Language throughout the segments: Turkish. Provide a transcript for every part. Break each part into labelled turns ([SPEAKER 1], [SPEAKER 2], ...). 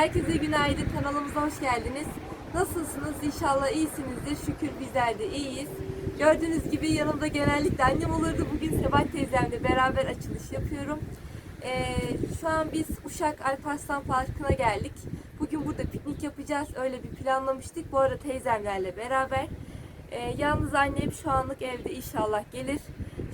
[SPEAKER 1] Herkese günaydın. Kanalımıza hoş geldiniz. Nasılsınız? İnşallah iyisinizdir. Şükür bizler de iyiyiz. Gördüğünüz gibi yanımda genellikle annem olurdu. Bugün Sebat teyzemle beraber açılış yapıyorum. Ee, şu an biz Uşak Alparslan Parkı'na geldik. Bugün burada piknik yapacağız. Öyle bir planlamıştık. Bu arada teyzemlerle beraber. Ee, yalnız annem şu anlık evde inşallah gelir.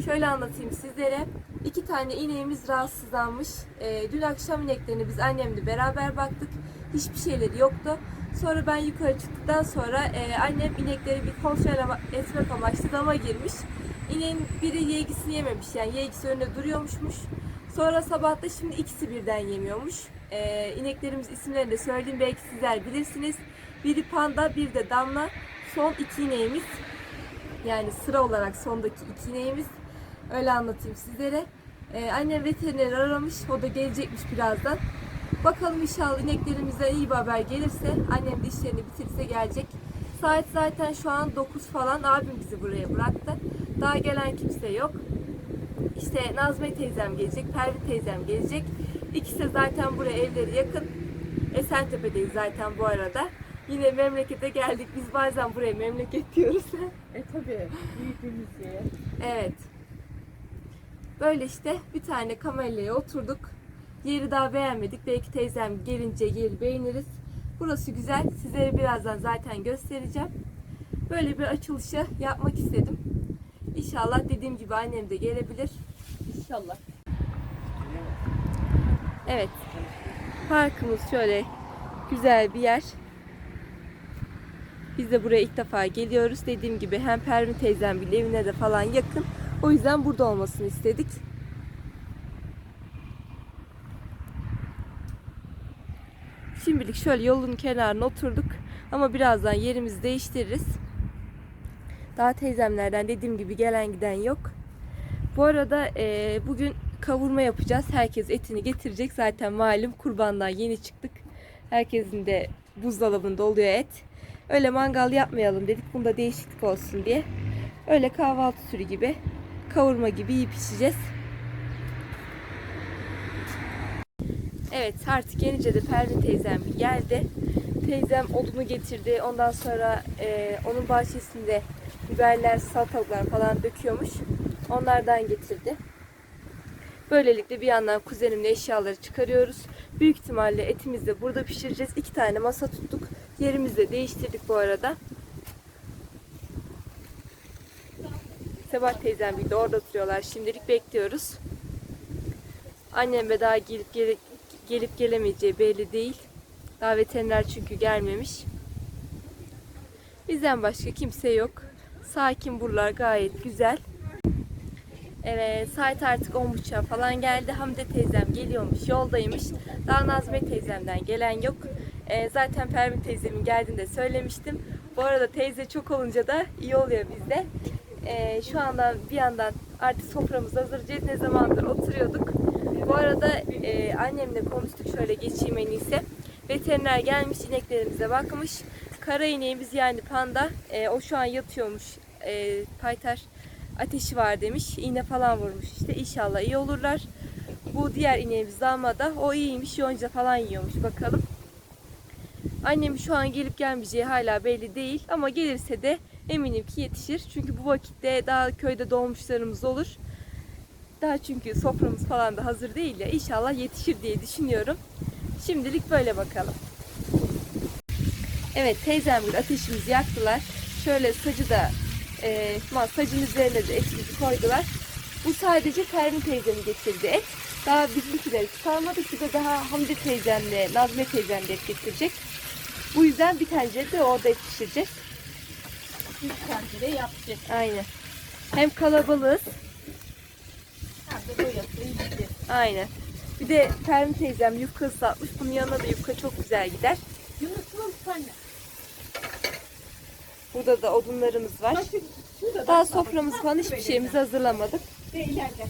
[SPEAKER 1] Şöyle anlatayım sizlere. İki tane ineğimiz rahatsızlanmış. Ee, dün akşam ineklerini biz annemle beraber baktık. Hiçbir şeyleri yoktu. Sonra ben yukarı çıktıktan sonra e, annem inekleri bir kontrol ama- etmek amaçlı dama girmiş. İneğin biri yeğgisini yememiş yani yeğgisi önünde duruyormuşmuş. Sonra sabah da şimdi ikisi birden yemiyormuş. Ee, ineklerimiz isimlerini de söyleyeyim belki sizler bilirsiniz. Biri panda bir de damla. Son iki ineğimiz yani sıra olarak sondaki iki ineğimiz. Öyle anlatayım sizlere. Ee, annem veterineri aramış. O da gelecekmiş birazdan. Bakalım inşallah ineklerimizden iyi bir haber gelirse annem de işlerini bitirirse gelecek. Saat zaten şu an 9 falan. Abim bizi buraya bıraktı. Daha gelen kimse yok. İşte Nazmiye teyzem gelecek, Pervin teyzem gelecek. İkisi de zaten buraya evleri yakın. Esentepe'deyiz zaten bu arada. Yine memlekete geldik. Biz bazen buraya memleket diyoruz.
[SPEAKER 2] E tabi büyüdüğümüz yer.
[SPEAKER 1] evet. Böyle işte bir tane kamelyaya oturduk. Yeri daha beğenmedik. Belki teyzem gelince yeri beğeniriz. Burası güzel. Sizlere birazdan zaten göstereceğim. Böyle bir açılışı yapmak istedim. İnşallah dediğim gibi annem de gelebilir.
[SPEAKER 2] İnşallah.
[SPEAKER 1] Evet. Parkımız şöyle güzel bir yer. Biz de buraya ilk defa geliyoruz. Dediğim gibi hem Pervin teyzem bile evine de falan yakın. O yüzden burada olmasını istedik. Şimdilik şöyle yolun kenarına oturduk. Ama birazdan yerimizi değiştiririz. Daha teyzemlerden dediğim gibi gelen giden yok. Bu arada e, bugün kavurma yapacağız. Herkes etini getirecek. Zaten malum kurbandan yeni çıktık. Herkesin de buzdolabında oluyor et. Öyle mangal yapmayalım dedik. Bunda değişiklik olsun diye. Öyle kahvaltı türü gibi kavurma gibi yiyip içeceğiz. Evet artık yenince de Pervin teyzem geldi. Teyzem odunu getirdi. Ondan sonra e, onun bahçesinde biberler, salatalıklar falan döküyormuş. Onlardan getirdi. Böylelikle bir yandan kuzenimle eşyaları çıkarıyoruz. Büyük ihtimalle etimizi de burada pişireceğiz. İki tane masa tuttuk. Yerimizi de değiştirdik bu arada. Sebat teyzem bir de orada oturuyorlar. Şimdilik bekliyoruz. Annem ve daha gelip gele- gelip gelemeyeceği belli değil. Daha veteriner çünkü gelmemiş. Bizden başka kimse yok. Sakin buralar gayet güzel. Evet saat artık 10.30'a falan geldi. Hamide teyzem geliyormuş, yoldaymış. Daha Nazmiye teyzemden gelen yok. Ee, zaten Pervin teyzemin geldiğini de söylemiştim. Bu arada teyze çok olunca da iyi oluyor bizde. Ee, şu anda bir yandan artık soframızı hazırlayacağız. Ne zamandır oturuyorduk. Bu arada e, annemle konuştuk. Şöyle geçeyim en iyisi. Veteriner gelmiş ineklerimize bakmış. Kara ineğimiz yani panda. e, o şu an yatıyormuş. E, paytar ateşi var demiş. İğne falan vurmuş işte. İnşallah iyi olurlar. Bu diğer ineğimiz damada. O iyiymiş. Yonca falan yiyormuş bakalım. Annem şu an gelip gelmeyeceği hala belli değil. Ama gelirse de eminim ki yetişir. Çünkü bu vakitte daha köyde dolmuşlarımız olur. Daha çünkü soframız falan da hazır değil ya. İnşallah yetişir diye düşünüyorum. Şimdilik böyle bakalım. Evet teyzemgil ateşimizi yaktılar. Şöyle sacı da e, sacın üzerine de etimizi koydular. Bu sadece Pervin teyzemin getirdiği et. Daha bizimkileri çıkarmadık. Bir de daha Hamdi teyzemle Nazmiye teyzem de et getirecek. Bu yüzden bir tencere de orada et pişireceğiz.
[SPEAKER 2] Bir tane de yapacağız.
[SPEAKER 1] Aynen. Hem kalabalığız.
[SPEAKER 2] Hem de doyasıya yiyeceğiz.
[SPEAKER 1] Aynen. Bir de Pervin teyzem yufka ıslatmış. Bunun yanına da yufka çok güzel gider.
[SPEAKER 2] Yunus'un tane.
[SPEAKER 1] Burada da odunlarımız var.
[SPEAKER 2] Başka şurada
[SPEAKER 1] Daha
[SPEAKER 2] da-
[SPEAKER 1] soframız falan hiçbir şeyimizi hazırlamadık.
[SPEAKER 2] De ileride.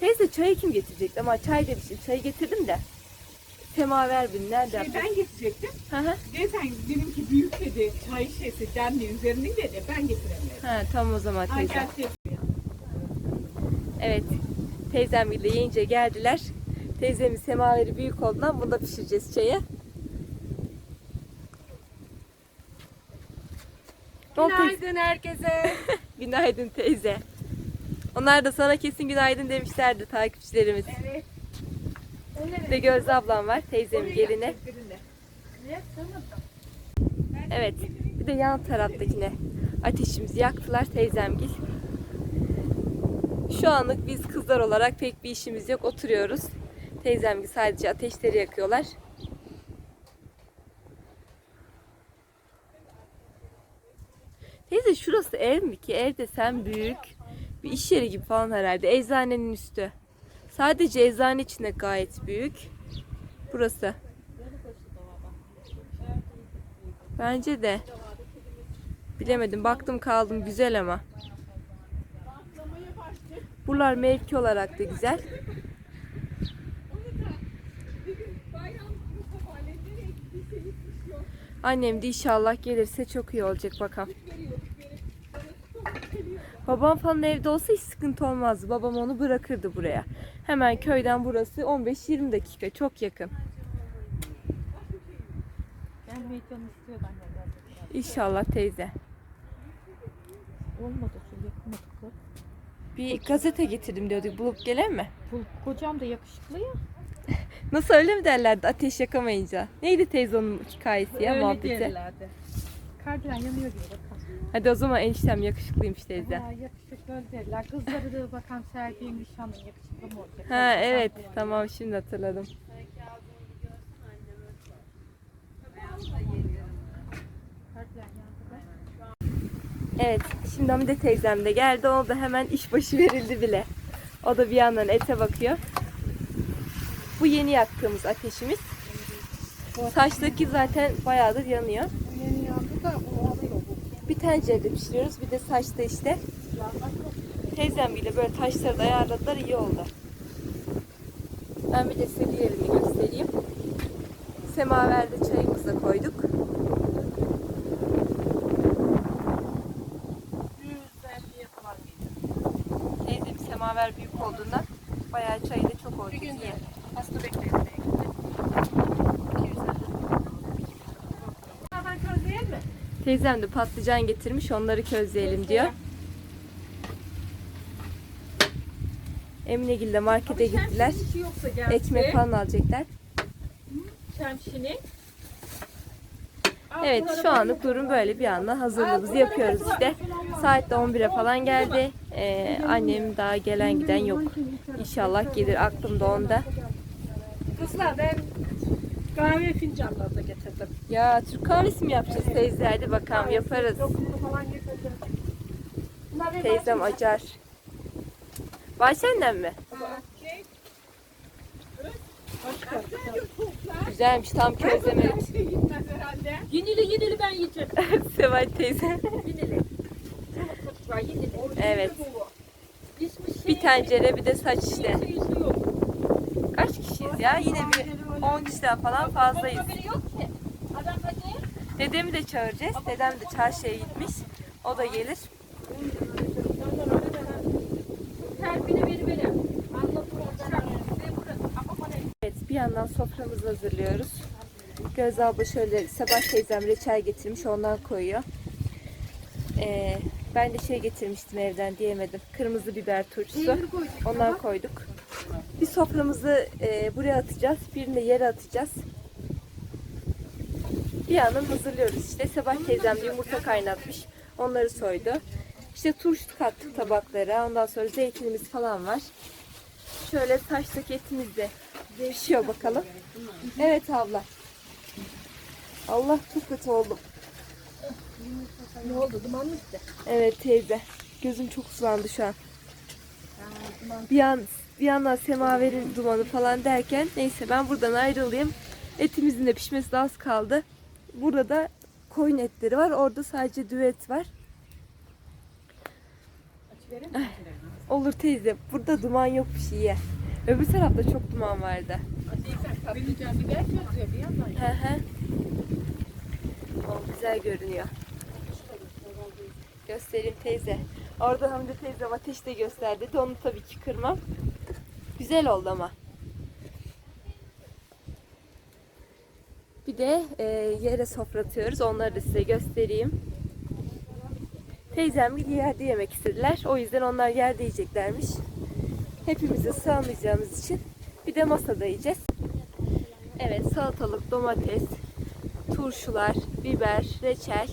[SPEAKER 1] Teyze çayı kim getirecekti? Ama çay demiştim. Çayı getirdim de semaver
[SPEAKER 2] binler
[SPEAKER 1] derler.
[SPEAKER 2] Şeyden getirecektim.
[SPEAKER 1] Hı hı.
[SPEAKER 2] Dedim, ki büyük dedi çay şişesi demli üzerinde dedi ben getiremiyorum.
[SPEAKER 1] Ha, tam o zaman teyze. Evet teyzem ile yiyince geldiler. Teyzemin semaveri büyük olduğundan bunu da pişireceğiz çaya.
[SPEAKER 2] Günaydın herkese.
[SPEAKER 1] günaydın teyze. Onlar da sana kesin günaydın demişlerdi takipçilerimiz.
[SPEAKER 2] Evet.
[SPEAKER 1] De Gözde ablam var teyzemin
[SPEAKER 2] sanırdım.
[SPEAKER 1] Evet. Bir de yan taraftakine ateşimizi yaktılar teyzemgil. Şu anlık biz kızlar olarak pek bir işimiz yok. Oturuyoruz. Teyzemgil sadece ateşleri yakıyorlar. Teyze şurası ev mi ki? Ev desem büyük. Bir iş yeri gibi falan herhalde. Eczanenin üstü. Sadece eczane içinde gayet büyük. Burası. Bence de. Bilemedim. Baktım kaldım. Güzel ama. Buralar mevki olarak da güzel. Annem de inşallah gelirse çok iyi olacak bakalım. Babam falan evde olsa hiç sıkıntı olmazdı. Babam onu bırakırdı buraya. Hemen köyden burası 15-20 dakika. Çok yakın. İnşallah teyze.
[SPEAKER 2] Olmadı şu yakmadıkları.
[SPEAKER 1] Bir gazete getirdim diyorduk. Bulup gelen mi?
[SPEAKER 2] Bu kocam da yakışıklı ya.
[SPEAKER 1] Nasıl öyle mi derlerdi ateş yakamayınca? Neydi teyze onun hikayesi ya
[SPEAKER 2] Öyle
[SPEAKER 1] muhabbeti?
[SPEAKER 2] derlerdi. Kardelen yanıyor gibi bakalım.
[SPEAKER 1] Hadi o zaman eniştem yakışıklıymış teyze.
[SPEAKER 2] Ha, yakışıklı derler. Kızları da bakan Serbi'nin nişanlı yakışıklı mı olacak?
[SPEAKER 1] Ha evet tamam şimdi hatırladım. Evet şimdi Hamide teyzem de geldi. Da hemen işbaşı verildi bile. O da bir yandan ete bakıyor. Bu yeni yaktığımız ateşimiz. Saçtaki zaten bayağıdır yanıyor.
[SPEAKER 2] Bu yeni yandı da o.
[SPEAKER 1] Bir tencerede pişiriyoruz bir de saçta işte. Teyzem bile böyle taşları da ayarladılar iyi oldu. Ben bir de size diğerini göstereyim. Semaverde çayımızı da koyduk. Teyzemin semaver büyük olduğundan bayağı çayı da çok oldu.
[SPEAKER 2] Bir gün
[SPEAKER 1] iyi.
[SPEAKER 2] Hasta bekleyin. Ben közleyeyim mi?
[SPEAKER 1] Teyzem de patlıcan getirmiş onları közleyelim diyor. Eminegil de markete gittiler.
[SPEAKER 2] Şemsinin yoksa gelse.
[SPEAKER 1] Ekmek falan alacaklar.
[SPEAKER 2] Şemsinin.
[SPEAKER 1] Evet şu anlık durum böyle bir anda hazırlığımızı yapıyoruz işte. Saat de 11'e falan geldi. Ee, annem daha gelen giden yok. İnşallah gelir aklımda onda.
[SPEAKER 2] Kızlar ben kahve fincanları da getirdim.
[SPEAKER 1] Ya Türk kahvesi mi yapacağız teyze? Hadi bakalım yaparız.
[SPEAKER 2] Dokundu falan getirdim. Bunlar
[SPEAKER 1] Teyzem acar. Bahçenden mi? Güzelmiş tam
[SPEAKER 2] herhalde. Yenili yenili ben yiyeceğim.
[SPEAKER 1] Seval teyze.
[SPEAKER 2] Yenili.
[SPEAKER 1] Evet.
[SPEAKER 2] İsmi şey.
[SPEAKER 1] Bir tencere bir de saç işte.
[SPEAKER 2] Sayısı yok.
[SPEAKER 1] Kaç kişiyiz ya? Yine bir 10 kişiden falan fazlayız.
[SPEAKER 2] Haberi yok ki. Adam hadi.
[SPEAKER 1] Dedemi de çağıracağız. Dedem de çarşıya gitmiş. O da gelir. Evet bir yandan soframızı hazırlıyoruz. Göz abla şöyle Sabah teyzem reçel getirmiş ondan koyuyor. Ee, ben de şey getirmiştim evden diyemedim. Kırmızı biber turşusu. Ondan koyduk. Bir soframızı e, buraya atacağız. Birini de yere atacağız. Bir yandan hazırlıyoruz işte. Sabah teyzem yumurta kaynatmış. Onları soydu. İşte turşu kattık tabaklara. Ondan sonra zeytinimiz falan var. Şöyle taştaki etimiz de pişiyor bakalım. Evet abla. Allah çok kötü oldum.
[SPEAKER 2] Ne oldu? İşte.
[SPEAKER 1] Evet teyze. Gözüm çok sulandı şu an. Bir yan bir yandan semaverin dumanı falan derken neyse ben buradan ayrılayım. Etimizin de pişmesi de az kaldı. Burada da koyun etleri var. Orada sadece düet var.
[SPEAKER 2] Açıverin.
[SPEAKER 1] Olur teyze. Burada duman yok bir şey ye. Öbür tarafta çok duman vardı. O güzel görünüyor. Göstereyim teyze. Orada Hamdi teyzem ateş de gösterdi. Onu tabii ki kırmam. Güzel oldu ama. Bir de e, yere sofratıyoruz. Onları da size göstereyim. Teyzem bir yerde yemek istediler. O yüzden onlar yerde yiyeceklermiş. Hepimizi sığamayacağımız için bir de masada yiyeceğiz. Evet salatalık, domates, turşular, biber, reçel.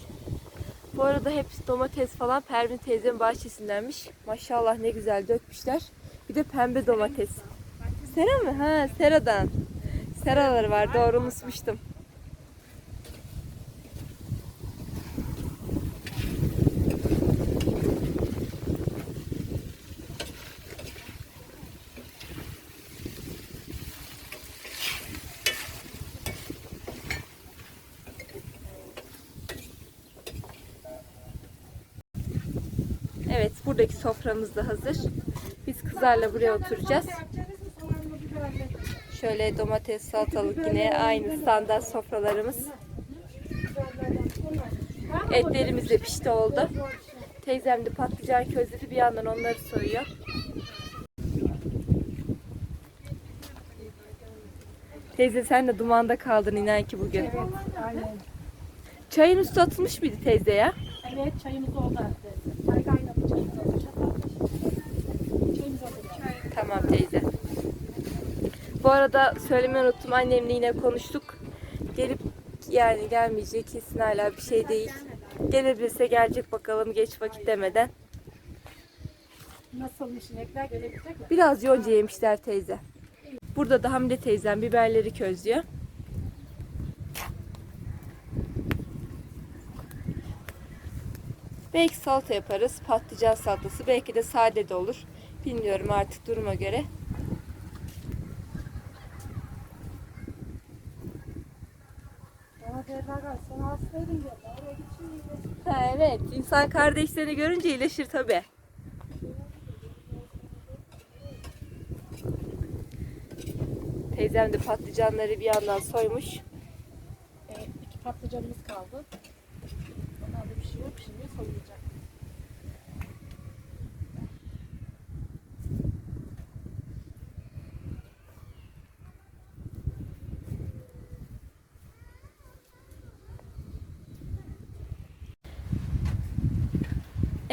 [SPEAKER 1] Bu arada hep domates falan Pervin teyzemin bahçesindenmiş. Maşallah ne güzel dökmüşler. Bir de pembe domates. Sera mı? Ha seradan. Seraları var doğru unutmuştum. Evet buradaki soframız da hazır. Kızlarla buraya oturacağız. Şöyle domates, salatalık yine aynı standart sofralarımız. Etlerimiz de pişti oldu. Teyzem de patlıcan közledi bir yandan onları soyuyor. Teyze sen de dumanda kaldın inan ki bugün.
[SPEAKER 2] Aynen.
[SPEAKER 1] Çayın üstü atılmış mıydı teyze ya?
[SPEAKER 2] Evet çayımız oldu. Çay kaynadı çayımız oldu. Çayımız oldu.
[SPEAKER 1] Tamam teyze. Bu arada söylemeyi unuttum. Annemle yine konuştuk. Gelip yani gelmeyecek kesin hala bir şey değil. Gelebilirse gelecek bakalım geç vakit demeden.
[SPEAKER 2] Nasılmış inekler görebilecek mi?
[SPEAKER 1] Biraz yonca yemişler teyze. Burada da Hamide teyzem biberleri közlüyor. Belki salata yaparız. Patlıcan salatası. Belki de sade de olur. Bilmiyorum artık duruma göre. Ha, evet. İnsan kardeşlerini görünce iyileşir tabi. Teyzem de patlıcanları bir yandan soymuş.
[SPEAKER 2] Evet, iki patlıcanımız kaldı. Onlar da pişiyor, pişiriyor, soyulacak.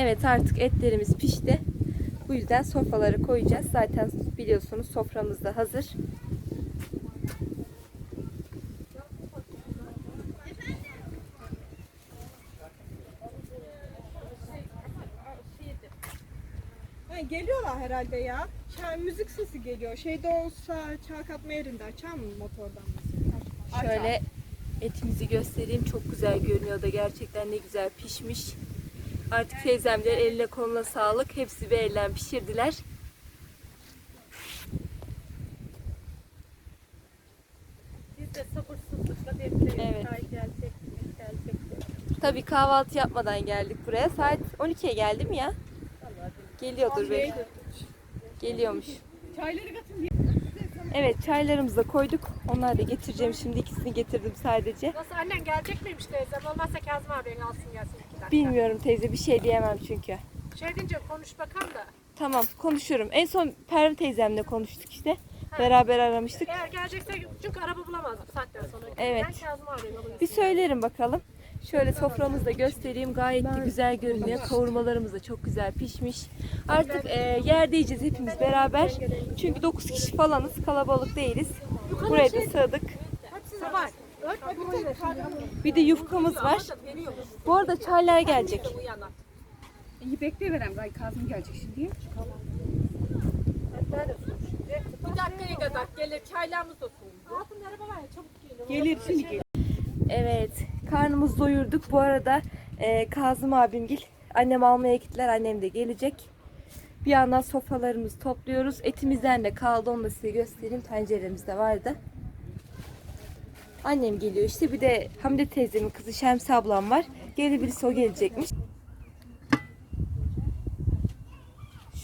[SPEAKER 1] Evet artık etlerimiz pişti. Bu yüzden sofraları koyacağız. Zaten biliyorsunuz soframız da hazır.
[SPEAKER 3] Ha, geliyorlar herhalde ya. Çay, müzik sesi geliyor. Şeyde olsa çay katma yerinde açar mı motordan? Açar.
[SPEAKER 1] Şöyle etimizi göstereyim. Çok güzel görünüyor da gerçekten ne güzel pişmiş. Artık teyzemler eline koluna sağlık. Hepsi bir elden pişirdiler.
[SPEAKER 2] Biz de sabırsızlıkla bekliyoruz.
[SPEAKER 1] Evet.
[SPEAKER 2] Çay gelecek, gelecek.
[SPEAKER 1] Tabii kahvaltı yapmadan geldik buraya. Saat 12'ye geldim ya. Geliyordur belki. Geliyormuş.
[SPEAKER 3] Çayları katın
[SPEAKER 1] Evet çaylarımızı da koyduk. Onları da getireceğim. Şimdi ikisini getirdim sadece.
[SPEAKER 2] Nasıl annen gelecek miymiş teyzem? Olmazsa Kazım abi alsın gelsin.
[SPEAKER 1] Bilmiyorum teyze bir şey diyemem çünkü.
[SPEAKER 2] Şey deyince konuş bakalım da.
[SPEAKER 1] Tamam konuşurum. En son Pervin teyzemle konuştuk işte. Beraber aramıştık.
[SPEAKER 2] Eğer gelecekse çünkü araba bulamaz bu saatten sonra.
[SPEAKER 1] Evet.
[SPEAKER 2] Ben Kazım abiye yolunu
[SPEAKER 1] Bir söylerim bakalım. Şöyle soframızı da göstereyim. Gayet de güzel görünüyor. Kavurmalarımız da çok güzel pişmiş. Artık e, yerde yiyeceğiz hepimiz beraber. Çünkü 9 kişi falanız. Kalabalık değiliz. Buraya da sığdık.
[SPEAKER 2] Hepsi
[SPEAKER 1] Bir de yufkamız var. Bu arada çaylar gelecek.
[SPEAKER 3] İyi bekleyiverem. Gay Kazım gelecek şimdi.
[SPEAKER 2] Bir dakikaya kadar gelir çaylarımız da soğuyor. Altında araba var ya çabuk gelir.
[SPEAKER 3] Gelir şimdi gelir.
[SPEAKER 1] Evet, karnımızı doyurduk. Bu arada e, Kazım abimgil annem almaya gittiler. Annem de gelecek. Bir yandan sofralarımızı topluyoruz. Etimizden de kaldı. Onu da size göstereyim. Tenceremiz de vardı. Annem geliyor işte. Bir de Hamide teyzemin kızı Şemsi ablam var. Gelebilirse o gelecekmiş.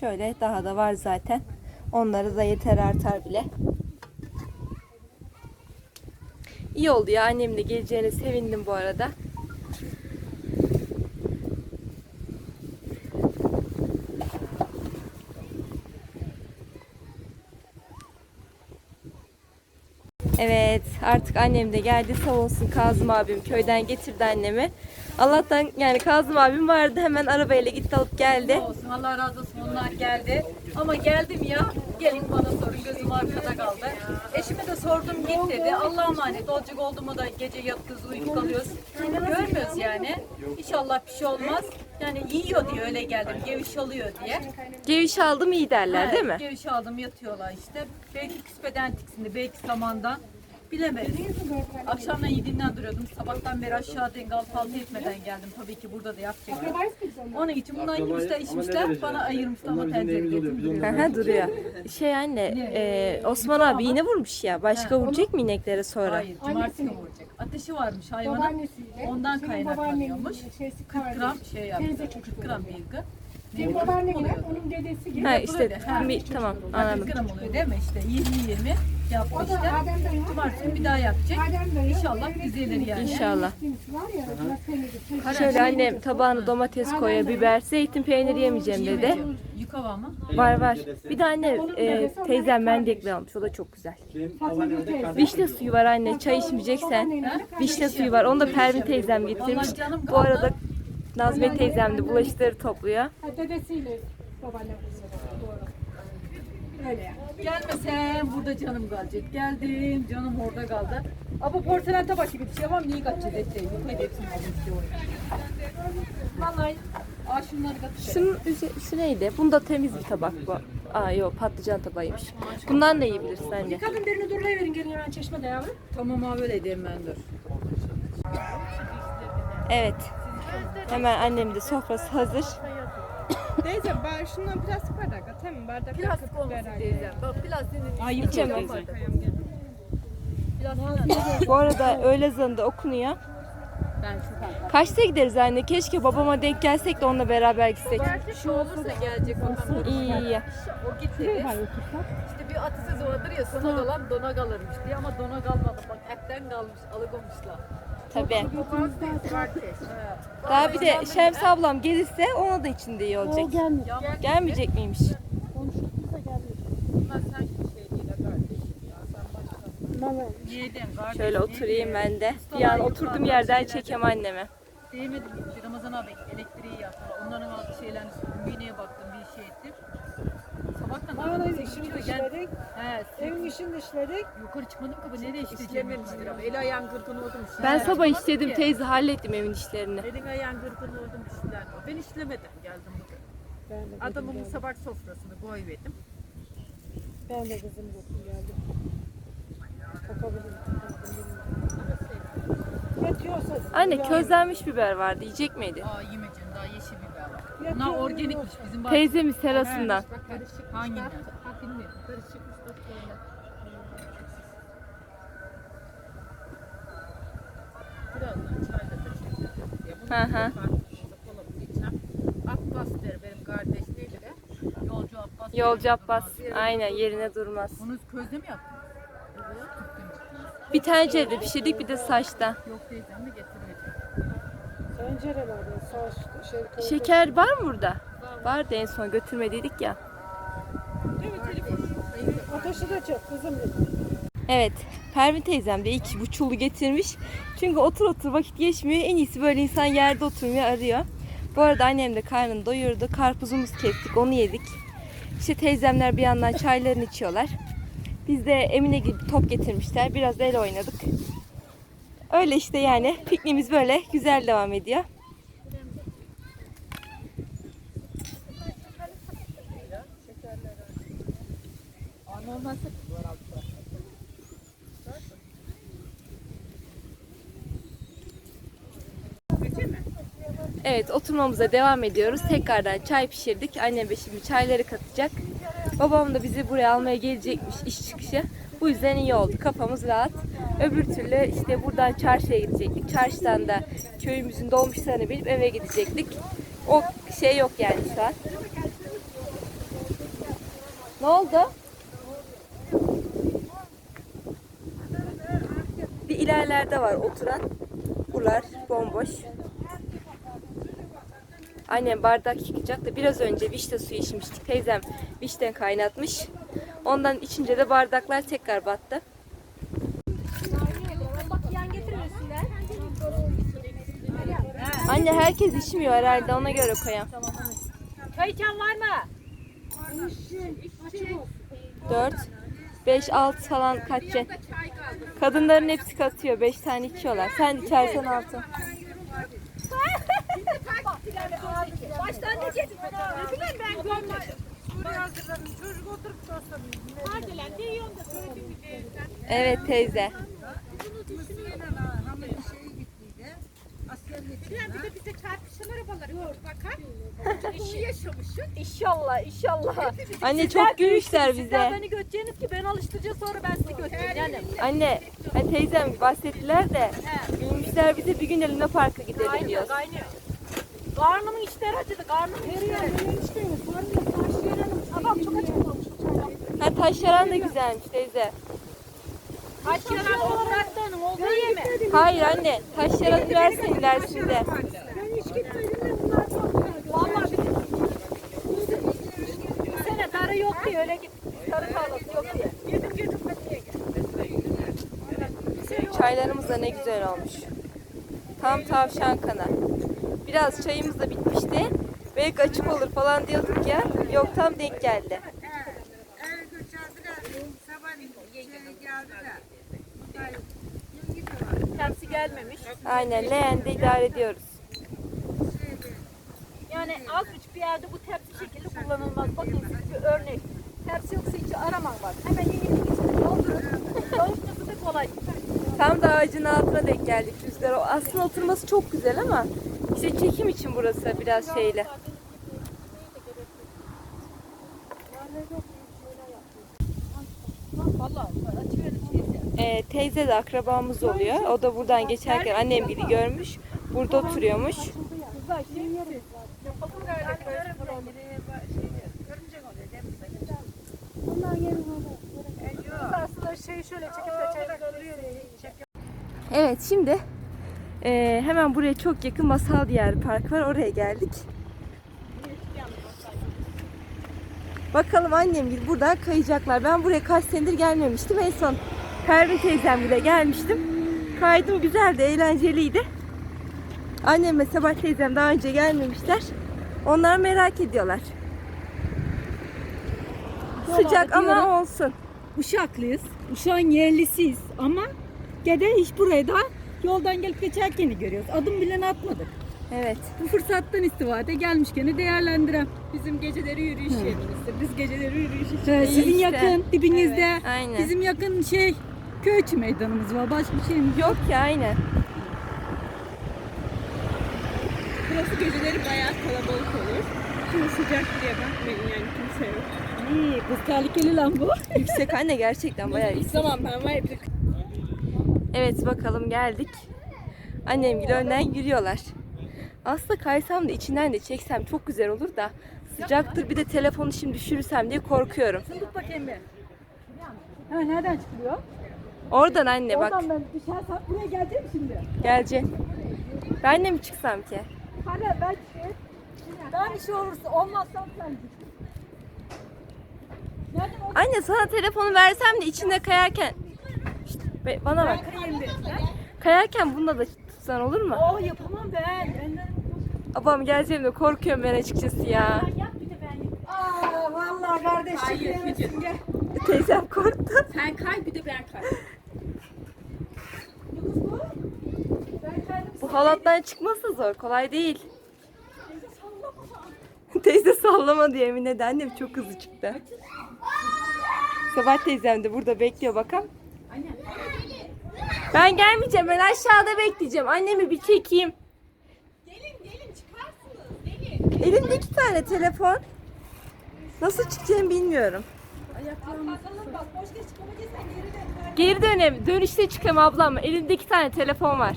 [SPEAKER 1] Şöyle daha da var zaten. Onlara da yeter artar bile. İyi oldu ya annemle geleceğine sevindim bu arada. Evet artık annem de geldi. Sağ olsun Kazım abim köyden getirdi annemi. Allah'tan yani Kazım abim vardı hemen arabayla gitti alıp geldi.
[SPEAKER 4] Sağ olsun Allah razı olsun onlar geldi. Ama geldim ya gelin bana sorun gözüm arkada kaldı. Eşime de sordum git dedi. Allah'a emanet olacak oldu mu da gece yatıyoruz uyku kalıyoruz. Görmüyoruz yani. İnşallah bir şey olmaz. Yani yiyor diye öyle geldim. Geviş alıyor diye.
[SPEAKER 1] Geviş aldım iyi derler değil mi?
[SPEAKER 4] Geviş aldım yatıyorlar işte. Belki küspeden tiksindi belki zamandan. Bilemeyiz. Akşamdan yediğinden duruyordum. Sabahtan beri aşağıdayım kahvaltı etmeden geldim. Tabii ki burada da yapacak. Onun için bundan yemişler içmişler. Bana ayırmışlar ama tencere getirdim.
[SPEAKER 1] Aha duruyor. Şey anne, e, Osman abi yine vurmuş ya. Başka vuracak mı ineklere sonra?
[SPEAKER 4] Hayır, cumartesi günü vuracak. Ateşi varmış hayvanın. Ondan kaynaklanıyormuş. 40 gram şey yaptı. 40 gram bilgi.
[SPEAKER 5] Senin babaanne gibi, onun dedesi gibi.
[SPEAKER 1] Ha işte bir, tamam
[SPEAKER 4] 40
[SPEAKER 1] anladım.
[SPEAKER 4] gram oluyor değil mi işte 20-20 yaptı
[SPEAKER 5] O da
[SPEAKER 4] işte.
[SPEAKER 5] Adem dayı.
[SPEAKER 4] Cumartesi günü bir daha yapacak. İnşallah düzelir yani.
[SPEAKER 1] İnşallah.
[SPEAKER 5] Var.
[SPEAKER 1] Şöyle annem tabağına domates koya, biber, zeytin peyniri yemeyeceğim dedi.
[SPEAKER 4] Yemeyeceğim. Yukava mı?
[SPEAKER 1] Var var. Bir de anne e, teyzem mendekli almış. O da çok güzel. Vişne suyu var anne. Çay içmeyeceksen. Vişne suyu var. Onu da Pervin teyzem getirmiş.
[SPEAKER 4] Vallahi canım
[SPEAKER 1] Bu arada. Nazmiye teyzem de bulaşıkları topluyor.
[SPEAKER 5] Ha, dedesiyle babaanne. Doğru. Öyle yani.
[SPEAKER 4] Gelmesen burada canım kalacak. Geldim canım orada kaldı. Ama porselen tabak gibi bir şey ama niye kaçacak edeceğim? Yok hadi hepsini işte oraya. Vallahi Aa şunları katacağım.
[SPEAKER 1] Şunun üze- şu neydi? Bunda temiz bir tabak bu. Aa yok patlıcan tabağıymış. Bundan da yiyebilirsin anne.
[SPEAKER 5] Kadın birini durlayıverin gelin hemen çeşmede yavrum.
[SPEAKER 4] Tamam abi öyle edeyim ben dur.
[SPEAKER 1] Evet. Hemen annemin de sofrası hazır.
[SPEAKER 3] Teyze bar şundan plastik bardak at hemen bardak
[SPEAKER 4] Plastik olmasın teyzem. Bak plastiğinin
[SPEAKER 2] Ay
[SPEAKER 1] İçemem.
[SPEAKER 2] teyze.
[SPEAKER 1] Bu arada öğle ezanı da okunuyor.
[SPEAKER 4] Ben şu
[SPEAKER 1] Kaçta gideriz anne? Keşke babama denk gelsek de onunla beraber gitsek.
[SPEAKER 4] Şu olursa gelecek bakalım.
[SPEAKER 1] İyi iyi.
[SPEAKER 4] O git dedi. İşte bir atasözü vardır ya sona kalan dona kalırmış diye ama dona kalmadı. Bak etten kalmış, alıkoymuşlar.
[SPEAKER 1] Tabii. Daha bir de Şems ablam gelirse ona da içinde iyi olacak. Gelmeyecek miymiş?
[SPEAKER 4] Bunlar sen şey kardeş.
[SPEAKER 1] Şöyle oturayım ben de. Bir an oturduğum yerden çekem anneme.
[SPEAKER 4] Değmedim. Ramazan abi elektriği yaptı. Onların altı şeylerini sürdüm. Bineye baktım bir şey ettim. Gidiyor,
[SPEAKER 5] işledik.
[SPEAKER 4] He,
[SPEAKER 5] Evin işini işledik.
[SPEAKER 4] yukarı çıkmadım ki nereye işleyeceğim? ama. El ayağın kırgın oldum.
[SPEAKER 1] Ben sabah işledim teyze hallettim evin işlerini.
[SPEAKER 4] Elin ayağın kırgın oldum işler. Ben işlemedim geldim bugün.
[SPEAKER 5] Ben de,
[SPEAKER 4] Adamın sabah sofrasını koyverdim.
[SPEAKER 5] ben de kızım götür geldim. Takabilirim. Yatıyorsa.
[SPEAKER 1] Anne közlenmiş biber vardı. Yiyecek miydi?
[SPEAKER 4] Aa yemeyeceğim daha yeşil biber var.
[SPEAKER 5] Yatıyor,
[SPEAKER 4] Bunlar organikmiş bizim bahçe.
[SPEAKER 1] Teyzemin serasından.
[SPEAKER 4] Hanginden? Ha, bilmiyorum. Karışıkmış da söyle. Birazdan çay da taşıyacağım.
[SPEAKER 1] Hı hı.
[SPEAKER 4] Abbas der benim kardeşliği de. Yolcu Abbas.
[SPEAKER 1] Yolcu Abbas. Aynen yerine durmaz.
[SPEAKER 4] Bunu közde mi yaptın?
[SPEAKER 1] Bir tencerede pişirdik bir de saçta.
[SPEAKER 4] Yok teyzem de getirmedi.
[SPEAKER 5] Tencerelerde sağ şey koy-
[SPEAKER 1] Şeker var mı burada? Vardı en son götürmediydik ya.
[SPEAKER 5] Ateşi de çek kızım.
[SPEAKER 1] Evet. Pervin teyzem de iki buçuğlu getirmiş. Çünkü otur otur vakit geçmiyor. En iyisi böyle insan yerde oturmayı arıyor. Bu arada annem de karnını doyurdu. Karpuzumuz kestik onu yedik. İşte teyzemler bir yandan çaylarını içiyorlar. Biz de Emine gibi top getirmişler. Biraz el oynadık. Öyle işte yani. Pikniğimiz böyle güzel devam ediyor. Evet oturmamıza devam ediyoruz. Tekrardan çay pişirdik. Annem şimdi çayları katacak. Babam da bizi buraya almaya gelecekmiş iş çıkışı. Bu yüzden iyi oldu. Kafamız rahat. Öbür türlü işte buradan çarşıya gidecektik. Çarşıdan da köyümüzün dolmuşlarını binip eve gidecektik. O şey yok yani şu an. Ne oldu? Bir ilerlerde var oturan. Buralar bomboş. Annem bardak yıkayacaktı. Biraz önce vişne suyu içmiştik. Teyzem vişten kaynatmış. Ondan içince de bardaklar tekrar battı. Anne herkes içmiyor herhalde ona göre koyam.
[SPEAKER 4] Çay var mı?
[SPEAKER 1] 4 5 6 falan kaç Kadınların hepsi katıyor. 5 tane içiyorlar. Sen içersen 6.
[SPEAKER 4] Baştan ne?
[SPEAKER 2] Ben. Çocuk oturup da.
[SPEAKER 1] Evet teyze.
[SPEAKER 2] Bir de bize çarpışan arabaları gör bakar. Onu yaşamışsın.
[SPEAKER 4] İnşallah inşallah.
[SPEAKER 1] Anne çok gülmüşler
[SPEAKER 4] Sizler
[SPEAKER 1] bize.
[SPEAKER 4] beni götüreceğiniz ki ben alıştıracağım sonra ben sizi götüreceğim yani.
[SPEAKER 1] Anne, hani teyzem bahsettiler de gülmüşler bize bir gün Luna Park'a gidelim diyoruz.
[SPEAKER 4] kaynıyor. Karnımın içleri acıdı karnımın içleri. Tamam çok acık olmuş bu çaylar.
[SPEAKER 1] Ha taşlaran da güzelmiş teyze.
[SPEAKER 4] Kaç yaran topraklarının olduğu yeme.
[SPEAKER 1] Hayır anne, taşlaran versin ilerisinde.
[SPEAKER 4] Vallahi bir, bir sene darı yok diye öyle git. Darı tarlası yok diye.
[SPEAKER 2] Yedim yedim hadi ye.
[SPEAKER 1] Çaylarımız da ne güzel olmuş. Tam tavşan kana. Biraz çayımız da bitmişti. Belki açık olur falan diyorduk ya. Yok tam denk geldi.
[SPEAKER 4] Tepsi gelmemiş.
[SPEAKER 1] Aynen leğende idare ediyoruz.
[SPEAKER 4] Yani az buçuk bir yerde bu tepsi şekilde kullanılmaz. Bakın siz bir örnek. Tepsi yoksa hiç araman bak. Hemen yiyip içine doldurun. Çalışması da kolay.
[SPEAKER 1] Tam da ağacın altına denk geldik rüzgar. Aslında oturması çok güzel ama işte çekim için burası biraz
[SPEAKER 4] açıverin şeyse.
[SPEAKER 1] Ee, teyze de akrabamız oluyor. O da buradan geçerken annem gibi görmüş. Burada oturuyormuş.
[SPEAKER 2] Aslında şey.
[SPEAKER 1] Evet şimdi e, hemen buraya çok yakın Masal Diyarı Park var. Oraya geldik. Bakalım annem gibi burada kayacaklar. Ben buraya kaç senedir gelmemiştim. En son Pervin teyzem bile gelmiştim. Kaydım güzeldi, eğlenceliydi. Annem ve Sabah teyzem daha önce gelmemişler. Onlar merak ediyorlar. Sıcak ama olsun.
[SPEAKER 6] Uşaklıyız. Uşağın yerlisiyiz ama gede hiç buraya da yoldan gelip geçerken görüyoruz. Adım bile atmadık.
[SPEAKER 1] Evet.
[SPEAKER 6] Bu fırsattan istifade gelmişken değerlendirem. Bizim geceleri yürüyüş yerimizdir. Biz geceleri yürüyüş Sizin
[SPEAKER 1] işte.
[SPEAKER 6] yakın dibinizde.
[SPEAKER 1] Aynen.
[SPEAKER 6] Bizim yakın şey Köyçü meydanımız var. Başka bir şeyimiz yok.
[SPEAKER 1] Yok ki aynen.
[SPEAKER 3] Burası geceleri bayağı kalabalık olur. Şimdi sıcak diye bakmayın yani kimse yok.
[SPEAKER 6] İyi, kız tehlikeli lan bu.
[SPEAKER 1] Yüksek anne gerçekten bayağı yüksek.
[SPEAKER 3] Tamam ben var ya bir
[SPEAKER 1] Evet bakalım geldik. Annem gibi önden yürüyorlar. Aslında kaysam da içinden de çeksem çok güzel olur da sıcaktır bir de telefonu şimdi düşürürsem diye korkuyorum.
[SPEAKER 6] Tut bakayım bir. Ha, nereden çıkıyor?
[SPEAKER 1] Oradan anne bak
[SPEAKER 6] Oradan ben düşersem buraya geleceğim şimdi.
[SPEAKER 1] geleceksin. Ben de mi çıksam ki?
[SPEAKER 6] Hadi ben çıkayım. Ben bir şey olursa olmazsam sen git. Nereden o
[SPEAKER 1] Anne sana telefonu versem de içinde kayarken be- bana bak. Kayarken bunda da tutsan olur mu?
[SPEAKER 6] Oh yapamam ben. Benden
[SPEAKER 1] Abam geleceğim de korkuyorum ben açıkçası ya.
[SPEAKER 6] Aa vallahi kardeşim. Gel.
[SPEAKER 1] Teyzem korktu.
[SPEAKER 2] Sen kay bir de ben kay.
[SPEAKER 1] Bu halattan çıkması zor. Kolay değil. Teyze sallama diye emin edi. Annem çok hızlı çıktı. Sabah teyzem de burada bekliyor bakalım. Ben gelmeyeceğim. Ben aşağıda bekleyeceğim. Annemi bir çekeyim. Gelin gelin çıkarsınız. Elimde iki tane telefon. Nasıl çıkacağımı bilmiyorum. Geri dönem. Dönüşte çıkayım ablam. Elimde iki tane telefon var.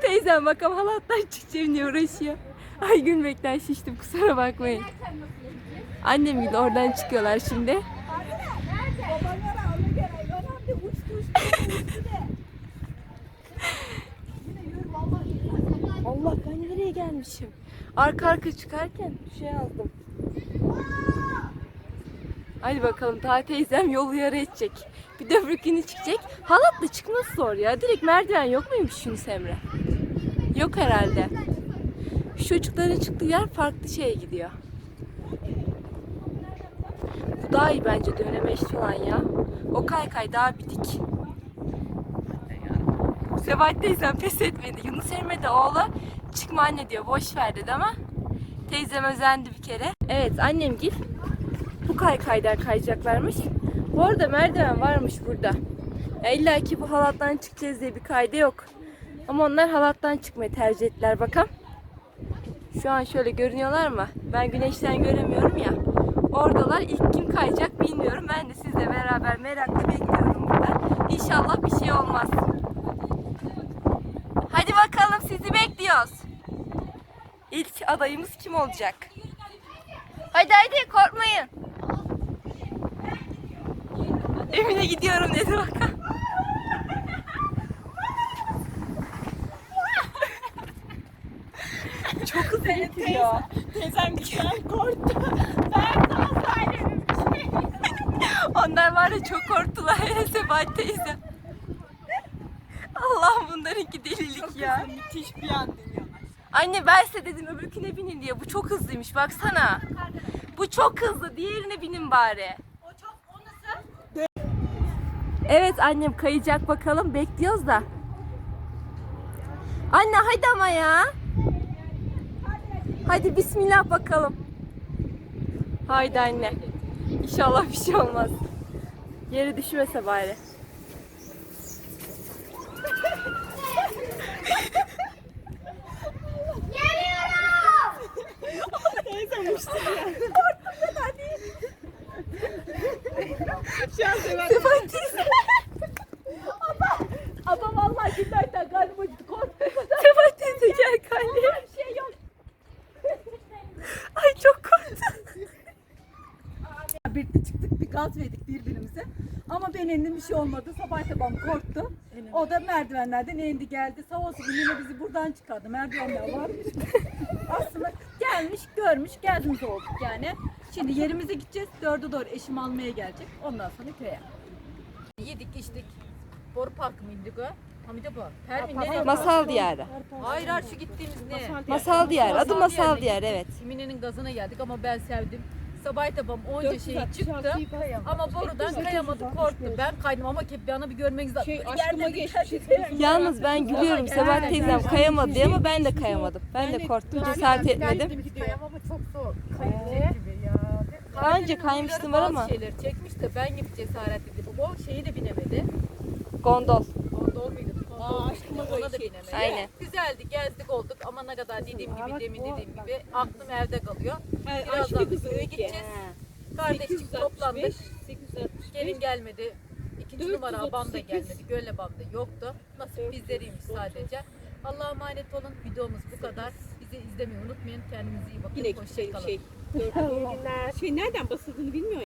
[SPEAKER 1] Teyzem bakalım halattan çıkacağım diye uğraşıyor. Ay gülmekten şiştim kusura bakmayın. Annem gibi oradan çıkıyorlar şimdi. Allah ben nereye gelmişim? Arka arka çıkarken bir şey aldım. Hadi bakalım daha teyzem yolu yarı edecek. Bir de öbürkünü çıkacak. Halatla çıkması zor ya. Direkt merdiven yok muymuş Yunus Emre? Yok herhalde. Şu çocukların çıktığı yer farklı şeye gidiyor. Bu daha iyi bence dönemeç falan ya. O kaykay daha bitik. Sebahat teyzem pes etmedi. Yunus Emre de oğlu çıkma anne diyor. Boş ver dedi ama teyzem özendi bir kere. Evet annem git. Bu kaykaydan kayacaklarmış. Bu arada merdiven varmış burada. Ya illa ki bu halattan çıkacağız diye bir kaydı yok. Ama onlar halattan çıkmayı tercih ettiler bakalım. Şu an şöyle görünüyorlar mı? Ben güneşten göremiyorum ya. Oradalar. İlk kim kayacak bilmiyorum. Ben de sizle beraber merakla bekliyorum burada. İnşallah bir şey olmaz. Sizi bekliyoruz. İlk adayımız kim olacak? Hadi hadi korkmayın. Emine gidiyorum dedi bakalım. Çok hızlı gidiyor.
[SPEAKER 3] Teyzem güzel korktu.
[SPEAKER 1] Onlar var ya çok korktular hele Sebahat teyze. Bunlarınki delilik ya.
[SPEAKER 3] Müthiş bir an deniyorlar.
[SPEAKER 1] Anne ben size dedim öbürküne binin diye. Bu çok hızlıymış baksana. Bu çok hızlı. Diğerine binin bari. Evet annem kayacak bakalım. Bekliyoruz da. Anne hadi ama ya. Hadi bismillah bakalım. Haydi anne. İnşallah bir şey olmaz. Yere düşmese bari.
[SPEAKER 3] Teyzem uçtu ya. Şu an Sebahat
[SPEAKER 1] Sebahat teyze.
[SPEAKER 6] Ama vallahi gülmekten kalbim acıdı. Korktum.
[SPEAKER 1] Sebahat teyze gel kaleye.
[SPEAKER 6] Bir şey yok.
[SPEAKER 1] Ay çok korktum.
[SPEAKER 6] Birlikte çıktık bir gaz verdik birbirimize. Ama ben indim bir şey olmadı. Sabah babam korktu. O da merdivenlerden indi geldi. Sağ olsun yine bizi buradan çıkardı. Merdivenler varmış. Aslında gelmiş görmüş geldiğimiz olduk yani. Şimdi yerimize gideceğiz. Dörde doğru eşim almaya gelecek. Ondan sonra köye.
[SPEAKER 4] Yedik içtik. Boru Parkı mıydı o? Hamide bu. Termin ne?
[SPEAKER 1] Masal diyarı.
[SPEAKER 4] Hayır hayır şu gittiğimiz ne?
[SPEAKER 1] Masal diyarı. Adı masal diyarı evet.
[SPEAKER 4] Emine'nin gazına geldik ama ben sevdim. Sabah babam onca şey çıktı ama borudan kayamadı korktu. Ben kaydım ama bana bir görmeniz lazım.
[SPEAKER 3] Şey, aşkıma geçmiş.
[SPEAKER 1] Yalnız ben gülüyorum. Sebahat teyzem kayamadı diye ama ben de kayamadım. Ben de korktum. Cesaret etmedim.
[SPEAKER 4] Kayam ama çok zor. Kayacak gibi ya.
[SPEAKER 1] Daha önce kaymıştım var ama.
[SPEAKER 4] Bazı şeyler çekmiş de ben gibi cesaret edip o şeyi de binemedi.
[SPEAKER 1] Gondol.
[SPEAKER 4] Gondol
[SPEAKER 3] aşkıma?
[SPEAKER 4] Ona da
[SPEAKER 3] şey.
[SPEAKER 1] Aynen.
[SPEAKER 4] Güzeldi, gezdik olduk ama ne kadar dediğim gibi, demin dediğim gibi aklım evde kalıyor. Birazdan köye
[SPEAKER 3] iki.
[SPEAKER 4] gideceğiz. Kardeşlik toplandık.
[SPEAKER 3] 865.
[SPEAKER 4] Gelin gelmedi. İkinci numara abam da gelmedi. Gölle abam da yoktu. Nasip bizleriymiş sadece. Allah'a emanet olun. Videomuz bu kadar. Bizi izlemeyi unutmayın. Kendinize iyi bakın.
[SPEAKER 3] Yine şey,
[SPEAKER 4] Hoşçakalın.
[SPEAKER 3] şey. Günler. Şey nereden basıldığını bilmiyor